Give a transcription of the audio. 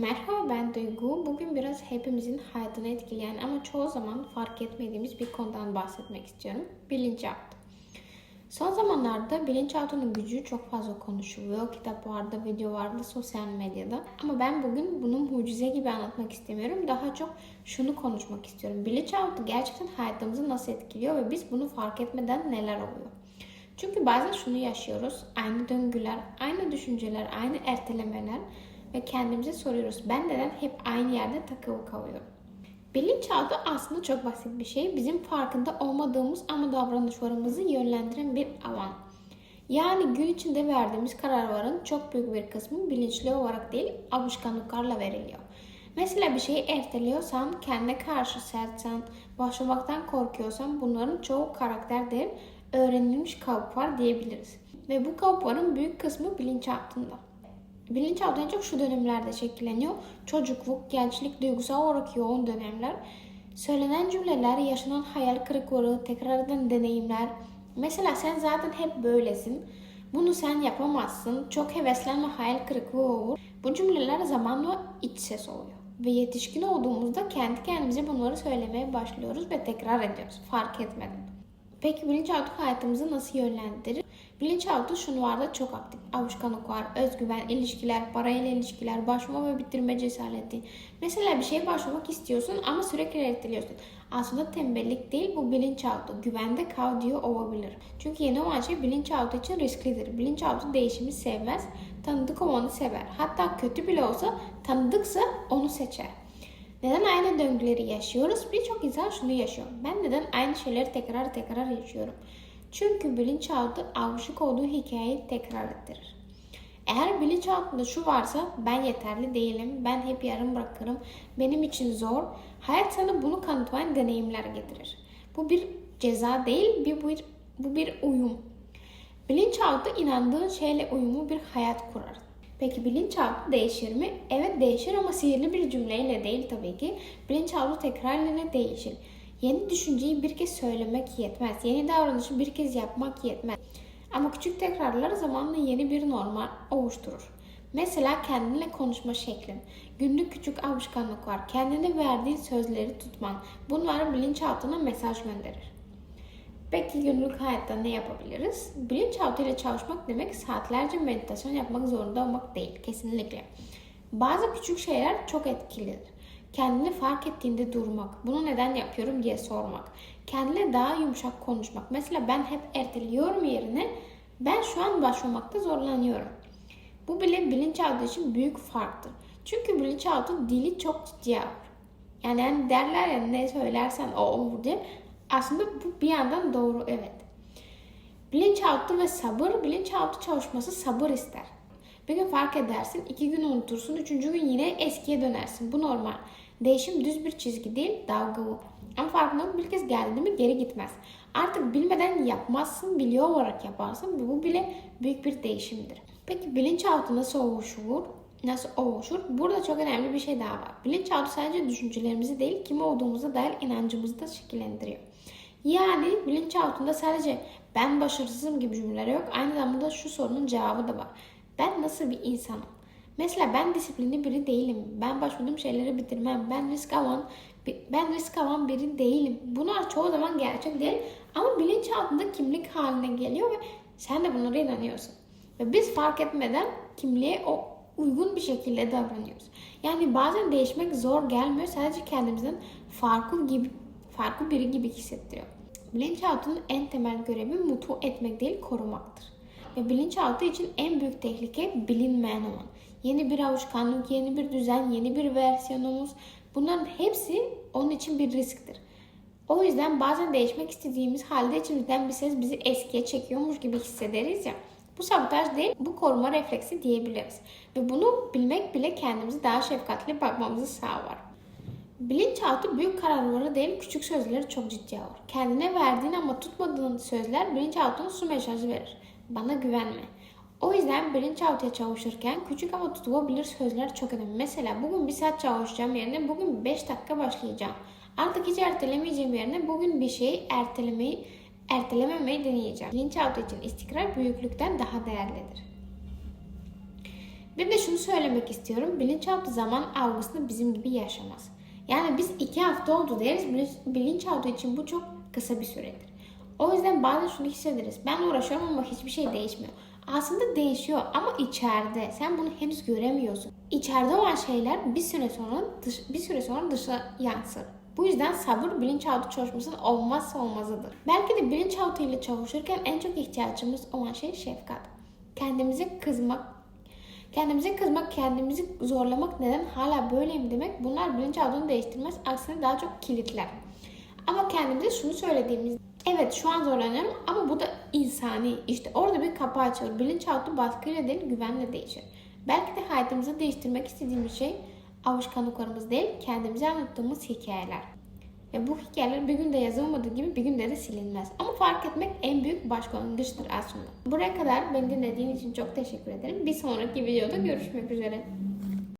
Merhaba ben Duygu. Bugün biraz hepimizin hayatını etkileyen ama çoğu zaman fark etmediğimiz bir konudan bahsetmek istiyorum. Bilinçaltı. Son zamanlarda bilinçaltının gücü çok fazla konuşuluyor. Kitaplarda, videolarda, sosyal medyada. Ama ben bugün bunu mucize gibi anlatmak istemiyorum. Daha çok şunu konuşmak istiyorum. Bilinçaltı gerçekten hayatımızı nasıl etkiliyor ve biz bunu fark etmeden neler oluyor? Çünkü bazen şunu yaşıyoruz. Aynı döngüler, aynı düşünceler, aynı ertelemeler ve kendimize soruyoruz. Ben neden hep aynı yerde takılı kalıyorum? Bilinçaltı aslında çok basit bir şey. Bizim farkında olmadığımız ama davranışlarımızı yönlendiren bir alan. Yani gün içinde verdiğimiz kararların çok büyük bir kısmı bilinçli olarak değil, alışkanlıklarla veriliyor. Mesela bir şeyi erteliyorsan, kendine karşı sertsen, başlamaktan korkuyorsan bunların çoğu karakter değil, öğrenilmiş kalıplar diyebiliriz. Ve bu kalıpların büyük kısmı bilinçaltında. Bilinçaltı en çok şu dönemlerde şekilleniyor. Çocukluk, gençlik, duygusal olarak yoğun dönemler. Söylenen cümleler, yaşanan hayal kırıklığı, tekrar eden deneyimler. Mesela sen zaten hep böylesin. Bunu sen yapamazsın. Çok heveslenme hayal kırıklığı olur. Bu cümleler zamanla iç ses oluyor. Ve yetişkin olduğumuzda kendi kendimize bunları söylemeye başlıyoruz ve tekrar ediyoruz fark etmeden. Peki bilinçaltı hayatımızı nasıl yönlendirir? Bilinçaltı şunlarda çok aktif. Alışkanlıklar, özgüven, ilişkiler, parayla ilişkiler, başlama ve bitirme cesareti. Mesela bir şeye başlamak istiyorsun ama sürekli erteliyorsun. Aslında tembellik değil bu bilinçaltı. Güvende kal diyor olabilir. Çünkü yeni olan şey bilinçaltı için risklidir. Bilinçaltı değişimi sevmez. Tanıdık olanı sever. Hatta kötü bile olsa tanıdıksa onu seçer. Neden aynı döngüleri yaşıyoruz? Birçok insan şunu yaşıyor. Ben neden aynı şeyleri tekrar tekrar yaşıyorum? Çünkü bilinçaltı alışık olduğu hikayeyi tekrar ettirir. Eğer bilinçaltında şu varsa ben yeterli değilim, ben hep yarım bırakırım, benim için zor, hayat sana bunu kanıtlayan deneyimler getirir. Bu bir ceza değil, bir, bir, bu bir uyum. Bilinçaltı inandığın şeyle uyumlu bir hayat kurar. Peki bilinçaltı değişir mi? Evet değişir ama sihirli bir cümleyle değil tabii ki. Bilinçaltı tekrarla değişir. Yeni düşünceyi bir kez söylemek yetmez. Yeni davranışı bir kez yapmak yetmez. Ama küçük tekrarlar zamanla yeni bir normal oluşturur. Mesela kendinle konuşma şeklin, günlük küçük alışkanlıklar, kendine verdiğin sözleri tutman bunlar bilinçaltına mesaj gönderir. Peki günlük hayatta ne yapabiliriz? Bilinçaltı ile çalışmak demek saatlerce meditasyon yapmak zorunda olmak değil. Kesinlikle. Bazı küçük şeyler çok etkilidir. Kendini fark ettiğinde durmak, bunu neden yapıyorum diye sormak. Kendine daha yumuşak konuşmak. Mesela ben hep erteliyorum yerine ben şu an başlamakta zorlanıyorum. Bu bile bilinçaltı için büyük farktır. Çünkü bilinçaltı dili çok ciddiye alır. Yani, yani derler ya ne söylersen o olur diye. Aslında bu bir yandan doğru evet. Bilinçaltı ve sabır, bilinçaltı çalışması sabır ister. Bir gün fark edersin, iki gün unutursun, üçüncü gün yine eskiye dönersin. Bu normal. Değişim düz bir çizgi değil, dalgalı. Ama farkında bir kez geldi mi geri gitmez. Artık bilmeden yapmazsın, biliyor olarak yaparsın. Bu bile büyük bir değişimdir. Peki bilinçaltı nasıl oluşur? Nasıl oluşur? Burada çok önemli bir şey daha var. Bilinçaltı sadece düşüncelerimizi değil, kim olduğumuza dair inancımızı da şekillendiriyor. Yani bilinçaltında sadece ben başarısızım gibi cümleler yok. Aynı zamanda şu sorunun cevabı da var. Ben nasıl bir insanım? Mesela ben disiplinli biri değilim. Ben başvurduğum şeyleri bitirmem. Ben risk alan ben risk alan biri değilim. Bunlar çoğu zaman gerçek değil ama bilinçaltında kimlik haline geliyor ve sen de bunlara inanıyorsun. Ve biz fark etmeden kimliğe o uygun bir şekilde davranıyoruz. Yani bazen değişmek zor gelmiyor. Sadece kendimizden farklı gibi farklı biri gibi hissettiriyor. Bilinçaltının en temel görevi mutlu etmek değil korumaktır. Ve bilinçaltı için en büyük tehlike bilinmeyen olan. Yeni bir alışkanlık, yeni bir düzen, yeni bir versiyonumuz bunların hepsi onun için bir risktir. O yüzden bazen değişmek istediğimiz halde içimizden bir ses bizi eskiye çekiyormuş gibi hissederiz ya. Bu sabotaj değil, bu koruma refleksi diyebiliriz. Ve bunu bilmek bile kendimizi daha şefkatli bakmamızı sağlar. Bilinçaltı büyük kararları değil küçük sözleri çok ciddi alır. Kendine verdiğin ama tutmadığın sözler bilinçaltına su mesajı verir. Bana güvenme. O yüzden bilinçaltıya çalışırken küçük ama tutulabilir sözler çok önemli. Mesela bugün bir saat çalışacağım yerine bugün 5 dakika başlayacağım. Artık hiç ertelemeyeceğim yerine bugün bir şeyi ertelemeyi, ertelememeyi deneyeceğim. Bilinçaltı için istikrar büyüklükten daha değerlidir. Bir de şunu söylemek istiyorum. Bilinçaltı zaman algısını bizim gibi yaşamaz. Yani biz iki hafta oldu deriz. bilinç- Bilinçaltı için bu çok kısa bir süredir. O yüzden bazen şunu hissederiz. Ben uğraşıyorum ama hiçbir şey değişmiyor. Aslında değişiyor ama içeride. Sen bunu henüz göremiyorsun. İçeride olan şeyler bir süre sonra dış, bir süre sonra dışa yansır. Bu yüzden sabır bilinçaltı çalışmasının olmazsa olmazıdır. Belki de bilinçaltı ile çalışırken en çok ihtiyacımız olan şey şefkat. Kendimize kızmak, kendimize kızmak, kendimizi zorlamak neden hala böyleyim demek bunlar bilinçaltını değiştirmez. Aksine daha çok kilitler. Ama kendimize şunu söylediğimiz Evet şu an zorlanıyorum ama bu da insani. İşte orada bir kapı açıyor. Bilinçaltı baskıyla değil güvenle değişir. Belki de hayatımızı değiştirmek istediğimiz şey alışkanlıklarımız değil kendimize anlattığımız hikayeler. Ve bu hikayeler bir günde yazılmadığı gibi bir günde de silinmez. Ama fark etmek en büyük başlangıçtır aslında. Buraya kadar beni dinlediğin için çok teşekkür ederim. Bir sonraki videoda görüşmek üzere.